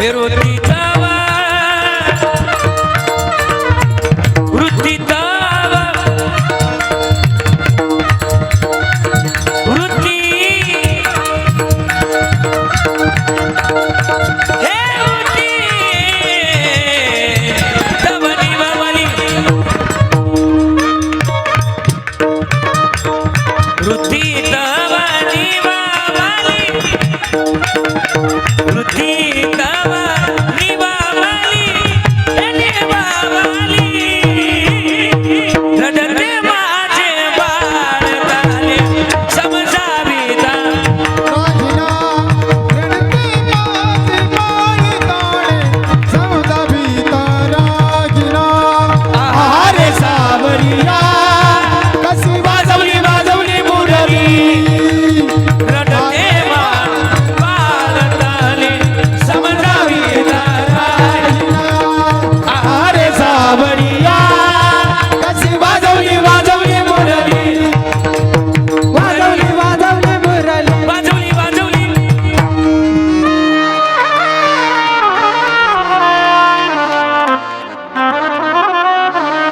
विरोधी तवा वृत्ती